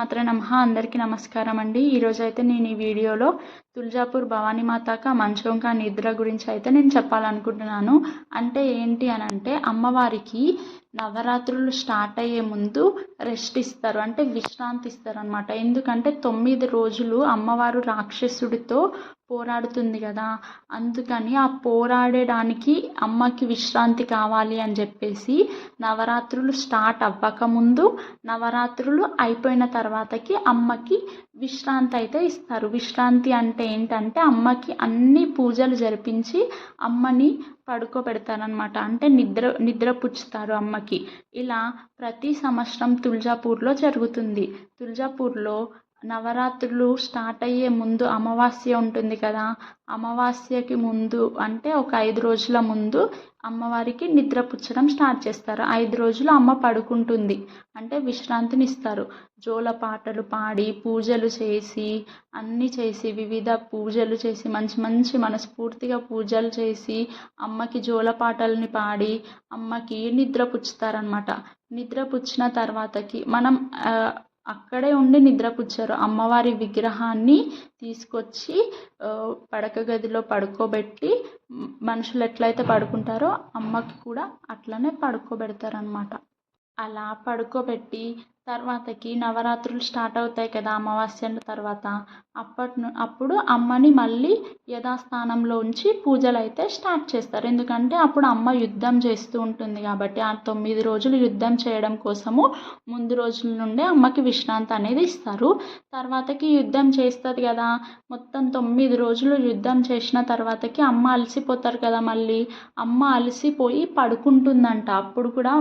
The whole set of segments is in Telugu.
మాత్ర నమ. అందరికీ నమస్కారం అండి. ఈరోజు అయితే నేను ఈ వీడియోలో తుల్జాపూర్ భవానీ మాతాక మంచంక నిద్ర గురించి అయితే నేను చెప్పాలనుకుంటున్నాను. అంటే ఏంటి అని అంటే అమ్మవారికి నవరాత్రులు స్టార్ట్ అయ్యే ముందు రెస్ట్ ఇస్తారు. అంటే విశ్రాంతి ఇస్తారు అనమాట ఎందుకంటే తొమ్మిది రోజులు అమ్మవారు రాక్షసుడితో పోరాడుతుంది కదా. అందుకని ఆ పోరాడడానికి అమ్మకి విశ్రాంతి కావాలి అని చెప్పేసి నవరాత్రులు స్టార్ట్ అవ్వకముందు నవరాత్రులు అయిపోయిన తర్వాతకి అమ్మకి విశ్రాంతి అయితే ఇస్తారు. విశ్రాంతి అంటే ఏంటంటే అమ్మకి అన్ని పూజలు జరిపించి అమ్మని పడుకోబెడతారనమాట అంటే నిద్ర నిద్రపుచ్చుతారు అమ్మకి. ఇలా ప్రతి సంవత్సరం తుల్జాపూర్లో జరుగుతుంది. తుల్జాపూర్లో నవరాత్రులు స్టార్ట్ అయ్యే ముందు అమావాస్య ఉంటుంది కదా అమావాస్యకి ముందు అంటే ఒక ఐదు రోజుల ముందు అమ్మవారికి నిద్ర పుచ్చడం స్టార్ట్ చేస్తారు. ఐదు రోజులు అమ్మ పడుకుంటుంది అంటే విశ్రాంతిని ఇస్తారు. జోల పాటలు పాడి పూజలు చేసి అన్నీ చేసి వివిధ పూజలు చేసి మంచి మంచి మనస్ఫూర్తిగా పూజలు చేసి అమ్మకి జోల పాటల్ని పాడి అమ్మకి నిద్ర పుచ్చుతారనమాట నిద్ర పుచ్చిన తర్వాతకి మనం అక్కడే ఉండి నిద్రపుచ్చారు. అమ్మవారి విగ్రహాన్ని తీసుకొచ్చి పడక గదిలో పడుకోబెట్టి మనుషులు ఎట్లయితే పడుకుంటారో అమ్మకి కూడా అట్లనే పడుకోబెడతారనమాట అలా పడుకోబెట్టి తర్వాతకి నవరాత్రులు స్టార్ట్ అవుతాయి కదా అమావాస్యల తర్వాత. అప్పటి అప్పుడు అమ్మని మళ్ళీ యథాస్థానంలో ఉంచి పూజలు అయితే స్టార్ట్ చేస్తారు. ఎందుకంటే అప్పుడు అమ్మ యుద్ధం చేస్తూ ఉంటుంది కాబట్టి ఆ తొమ్మిది రోజులు యుద్ధం చేయడం కోసము ముందు రోజుల నుండే అమ్మకి విశ్రాంతి అనేది ఇస్తారు. తర్వాతకి యుద్ధం చేస్తుంది కదా మొత్తం తొమ్మిది రోజులు యుద్ధం చేసిన తర్వాతకి అమ్మ అలసిపోతారు కదా మళ్ళీ. అమ్మ అలసిపోయి పడుకుంటుందంట. అప్పుడు కూడా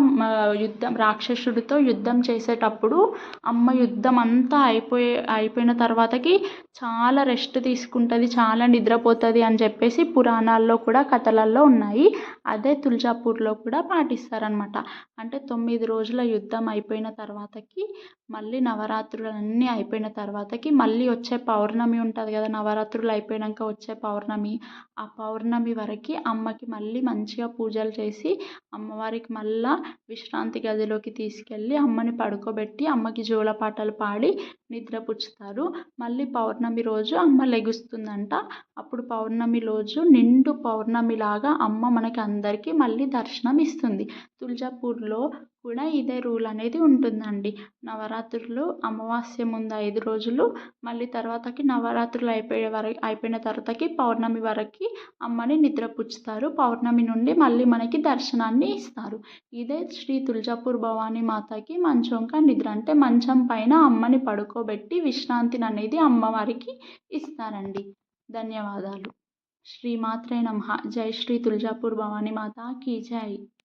యుద్ధం రాక్షసుడితో యుద్ధం చేసేటప్పుడు అప్పుడు అమ్మ యుద్ధం అంతా అయిపోయే అయిపోయిన తర్వాతకి చాలా రెస్ట్ తీసుకుంటుంది చాలా నిద్రపోతుంది అని చెప్పేసి పురాణాల్లో కూడా కథలల్లో ఉన్నాయి. అదే తుల్జాపూర్లో కూడా పాటిస్తారనమాట అంటే తొమ్మిది రోజుల యుద్ధం అయిపోయిన తర్వాతకి మళ్ళీ నవరాత్రులు అన్నీ అయిపోయిన తర్వాతకి మళ్ళీ వచ్చే పౌర్ణమి ఉంటుంది కదా నవరాత్రులు అయిపోయాక వచ్చే పౌర్ణమి ఆ పౌర్ణమి వరకు అమ్మకి మళ్ళీ మంచిగా పూజలు చేసి అమ్మవారికి మళ్ళీ విశ్రాంతి గదిలోకి తీసుకెళ్ళి అమ్మని పడుకోబెట్టి అమ్మకి జోలపాటలు పాడి నిద్రపుచ్చుతారు మళ్ళీ పౌర్ణమి రోజు అమ్మ లెగుస్తుందంట. అప్పుడు పౌర్ణమి రోజు నిండు పౌర్ణమిలాగా అమ్మ మనకి అందరికీ మళ్ళీ దర్శనం ఇస్తుంది. తులజాపూర్లో కూడా ఇదే రూల్ అనేది ఉంటుందండి. నవరాత్రులు అమావాస్య ముందు ఐదు రోజులు మళ్ళీ తర్వాతకి నవరాత్రులు అయిపోయే వరకు అయిపోయిన తర్వాతకి పౌర్ణమి వరకు అమ్మని నిద్రపుచ్చుతారు పౌర్ణమి నుండి మళ్ళీ మనకి దర్శనాన్ని ఇస్తారు. ఇదే శ్రీ తులజాపూర్ భవానీ మాతకి మంచంక నిద్ర అంటే మంచం పైన అమ్మని పడుకోబెట్టి విశ్రాంతిని అనేది అమ్మవారికి ఇస్తారండి. ధన్యవాదాలు. శ్రీమాత్రే నమ. జై శ్రీ తులజాపూర్ భవానీ మాత కీ జై.